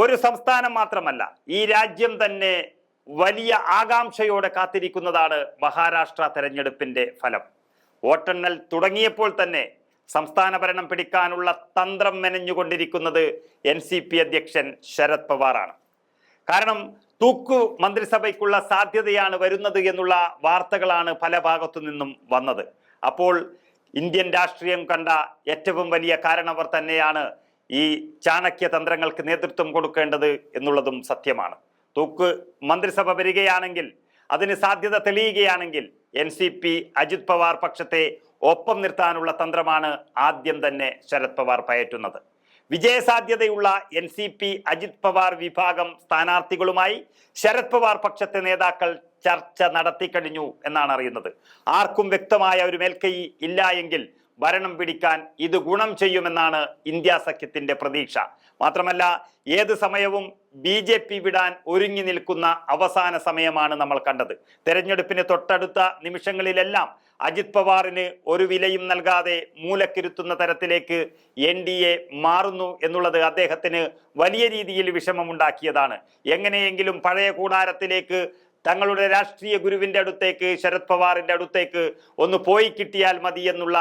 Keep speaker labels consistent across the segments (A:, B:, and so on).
A: ഒരു സംസ്ഥാനം മാത്രമല്ല ഈ രാജ്യം തന്നെ വലിയ ആകാംക്ഷയോടെ കാത്തിരിക്കുന്നതാണ് മഹാരാഷ്ട്ര തെരഞ്ഞെടുപ്പിന്റെ ഫലം. വോട്ടെണ്ണൽ തുടങ്ങിയപ്പോൾ തന്നെ സംസ്ഥാന ഭരണം പിടിക്കാനുള്ള തന്ത്രം മെനഞ്ഞുകൊണ്ടിരിക്കുന്നത് എൻ സി പി അധ്യക്ഷൻ ശരത് പവാറാണ്. കാരണം തൂക്കു മന്ത്രിസഭയ്ക്കുള്ള സാധ്യതയാണ് വരുന്നത് എന്നുള്ള വാർത്തകളാണ് പല ഭാഗത്തു നിന്നും വന്നത്. അപ്പോൾ ഇന്ത്യൻ രാഷ്ട്രീയം കണ്ട ഏറ്റവും വലിയ കാരണവർ തന്നെയാണ് ഈ ചാണക്യ തന്ത്രങ്ങൾക്ക് നേതൃത്വം കൊടുക്കേണ്ടത് എന്നുള്ളതും സത്യമാണ്. തൂക്ക് മന്ത്രിസഭ വരികയാണെങ്കിൽ അതിന് സാധ്യത തെളിയുകയാണെങ്കിൽ N C P Ajit Pawar പക്ഷത്തെ ഒപ്പം നിർത്താനുള്ള തന്ത്രമാണ് ആദ്യം തന്നെ ശരത് പവാർ പയറ്റുന്നത്. വിജയസാധ്യതയുള്ള N C P Ajit Pawar വിഭാഗം സ്ഥാനാർത്ഥികളുമായി ശരത് പവാർ പക്ഷത്തെ നേതാക്കൾ ചർച്ച നടത്തിക്കഴിഞ്ഞു എന്നാണ് അറിയുന്നത്. ആർക്കും വ്യക്തമായ ഒരു മേൽക്കൈ ഇല്ല എങ്കിൽ ഭരണം പിടിക്കാൻ ഇത് ഗുണം ചെയ്യുമെന്നാണ് ഇന്ത്യ സഖ്യത്തിന്റെ പ്രതീക്ഷ. മാത്രമല്ല ഏത് സമയവും ബി ജെ പി വിടാൻ ഒരുങ്ങി നിൽക്കുന്ന അവസാന സമയമാണ് നമ്മൾ കണ്ടത്. തെരഞ്ഞെടുപ്പിന് തൊട്ടടുത്ത നിമിഷങ്ങളിലെല്ലാം അജിത് പവാറിന് ഒരു വിലയും നൽകാതെ മൂലക്കിരുത്തുന്ന തരത്തിലേക്ക് എൻ ഡി എ മാറുന്നു എന്നുള്ളത് അദ്ദേഹത്തിന് വലിയ രീതിയിൽ വിഷമമുണ്ടാക്കിയതാണ്. എങ്ങനെയെങ്കിലും പഴയ കൂടാരത്തിലേക്ക് തങ്ങളുടെ രാഷ്ട്രീയ ഗുരുവിന്റെ അടുത്തേക്ക് ശരത് പവാറിന്റെ അടുത്തേക്ക് ഒന്ന് പോയി കിട്ടിയാൽ മതി എന്നുള്ള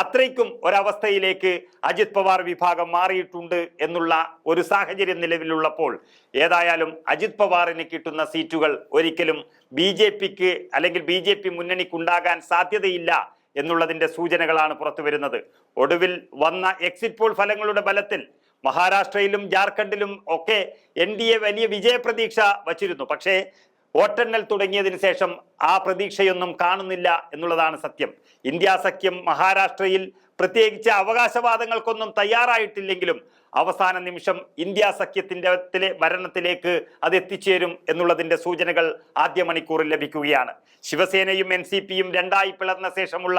A: അത്രയ്ക്കും ഒരവസ്ഥയിലേക്ക് അജിത് പവാർ വിഭാഗം മാറിയിട്ടുണ്ട് എന്നുള്ള ഒരു സാഹചര്യം നിലവിലുള്ളപ്പോൾ ഏതായാലും അജിത് പവാറിന് കിട്ടുന്ന സീറ്റുകൾ ഒരിക്കലും ബി ജെ പിക്ക് അല്ലെങ്കിൽ ബി ജെ പി മുന്നണിക്കുണ്ടാകാൻ സാധ്യതയില്ല എന്നുള്ളതിന്റെ സൂചനകളാണ് പുറത്തു വരുന്നത്. ഒടുവിൽ വന്ന എക്സിറ്റ് പോൾ ഫലങ്ങളുടെ ബലത്തിൽ മഹാരാഷ്ട്രയിലും ജാർഖണ്ഡിലും ഒക്കെ എൻ ഡി എ വലിയ വിജയപ്രതീക്ഷ വച്ചിരുന്നു. പക്ഷേ വോട്ടെണ്ണൽ തുടങ്ങിയതിന് ശേഷം ആ പ്രതീക്ഷയൊന്നും കാണുന്നില്ല എന്നുള്ളതാണ് സത്യം. ഇന്ത്യ സഖ്യം മഹാരാഷ്ട്രയിൽ പ്രത്യേകിച്ച് അവകാശവാദങ്ങൾക്കൊന്നും തയ്യാറായിട്ടില്ലെങ്കിലും അവസാന നിമിഷം ഇന്ത്യ സഖ്യത്തിന്റെ ഭരണത്തിലേക്ക് അത് എത്തിച്ചേരും എന്നുള്ളതിന്റെ സൂചനകൾ ആദ്യ മണിക്കൂറിൽ ലഭിക്കുകയാണ്. ശിവസേനയും എൻ സി പിയും രണ്ടായി പിളർന്ന ശേഷമുള്ള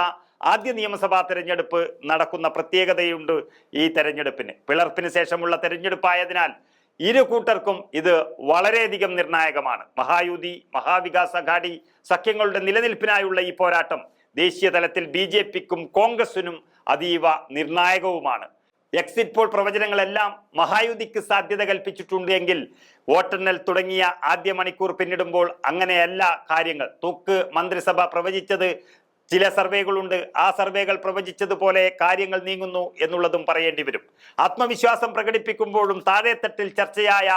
A: ആദ്യ നിയമസഭാ തെരഞ്ഞെടുപ്പ് നടക്കുന്ന പ്രത്യേകതയുണ്ട് ഈ തെരഞ്ഞെടുപ്പിന്. പിളർപ്പിന് ശേഷമുള്ള തെരഞ്ഞെടുപ്പായതിനാൽ ഇരു കൂട്ടർക്കും ഇത് വളരെയധികം നിർണായകമാണ്. മഹായുതി മഹാവികാസ് അഘാടി സഖ്യങ്ങളുടെ നിലനിൽപ്പിനായുള്ള ഈ പോരാട്ടം ദേശീയ തലത്തിൽ ബി ജെ പിക്കും കോൺഗ്രസിനും അതീവ നിർണായകവുമാണ്. എക്സിറ്റ് പോൾ പ്രവചനങ്ങളെല്ലാം മഹായുതിക്ക് സാധ്യത കൽപ്പിച്ചിട്ടുണ്ട് എങ്കിൽ വോട്ടെണ്ണൽ തുടങ്ങിയ ആദ്യ മണിക്കൂർ പിന്നിടുമ്പോൾ അങ്ങനെയല്ല കാര്യങ്ങൾ. തൂക്ക് മന്ത്രിസഭ പ്രവചിച്ചത് ചില സർവേകളുണ്ട്. ആ സർവേകൾ പ്രവചിച്ചതുപോലെ കാര്യങ്ങൾ നീങ്ങുന്നു എന്നുള്ളതും പറയേണ്ടി വരും. ആത്മവിശ്വാസം പ്രകടിപ്പിക്കുമ്പോഴും താഴെത്തട്ടിൽ ചർച്ചയായ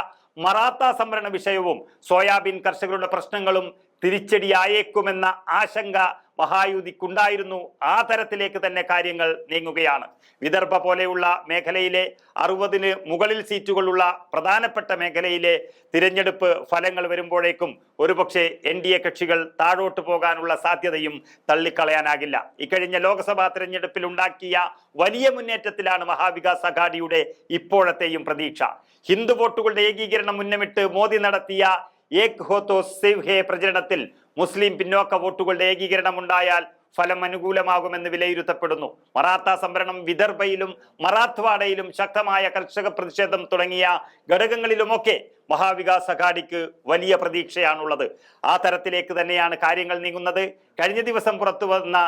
A: മറാത്ത സംവരണ വിഷയവും സോയാബീൻ കർഷകരുടെ പ്രശ്നങ്ങളും തിരിച്ചടിയായേക്കുമെന്ന ആശങ്ക മഹായുതിക്കുണ്ടായിരുന്നു. ആ തരത്തിലേക്ക് തന്നെ കാര്യങ്ങൾ നീങ്ങുകയാണ്. വിദർഭ പോലെയുള്ള മേഖലയിലെ അറുപതിന് മുകളിൽ സീറ്റുകളുള്ള പ്രധാനപ്പെട്ട മേഖലയിലെ തിരഞ്ഞെടുപ്പ് ഫലങ്ങൾ വരുമ്പോഴേക്കും ഒരുപക്ഷെ എൻ ഡി എ കക്ഷികൾ താഴോട്ട് പോകാനുള്ള സാധ്യതയും തള്ളിക്കളയാനാകില്ല. ഇക്കഴിഞ്ഞ ലോക്സഭാ തിരഞ്ഞെടുപ്പിൽ ഉണ്ടാക്കിയ വലിയ മുന്നേറ്റത്തിലാണ് മഹാവികാസ് അഘാഡിയുടെ ഇപ്പോഴത്തെയും പ്രതീക്ഷ. ഹിന്ദു വോട്ടുകളുടെ ഏകീകരണം മുന്നമിട്ട് മോദി നടത്തിയ ഏക് ഹോത്തോ സേവ് ഹേ പ്രചരണത്തിൽ മുസ്ലിം പിന്നോക്ക വോട്ടുകളുടെ ഏകീകരണം ഉണ്ടായാൽ ഫലം അനുകൂലമാകുമെന്ന് വിലയിരുത്തപ്പെടുന്നു. മറാത്ത സംവരണം വിദർഭയിലും മറാത്ത്വാഡയിലും ശക്തമായ കർഷക പ്രതിഷേധം തുടങ്ങിയ ഘടകങ്ങളിലുമൊക്കെ മഹാവികാസ് അഘാഡിക്ക് വലിയ പ്രതീക്ഷയാണുള്ളത്. ആ തരത്തിലേക്ക് തന്നെയാണ് കാര്യങ്ങൾ നീങ്ങുന്നത്. കഴിഞ്ഞ ദിവസം പുറത്തു വന്ന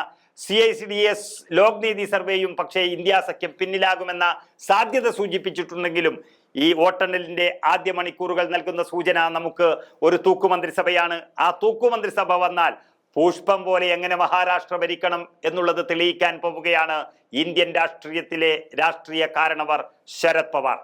A: C I C D S Lokniti സർവേയും പക്ഷേ ഇന്ത്യ സഖ്യം പിന്നിലാകുമെന്ന സാധ്യത സൂചിപ്പിച്ചിട്ടുണ്ടെങ്കിലും ഈ വോട്ടെണ്ണലിന്റെ ആദ്യ മണിക്കൂറുകൾ നൽകുന്ന സൂചന നമുക്ക് ഒരു തൂക്കുമന്ത്രിസഭയാണ് ആ തൂക്കുമന്ത്രിസഭ വന്നാൽ പുഷ്പം പോലെ എങ്ങനെ മഹാരാഷ്ട്ര ഭരിക്കണം എന്നുള്ളത് തെളിയിക്കാൻ പോവുകയാണ് ഇന്ത്യൻ രാഷ്ട്രീയത്തിലെ രാഷ്ട്രീയ കാരണവർ ശരത് പവാർ.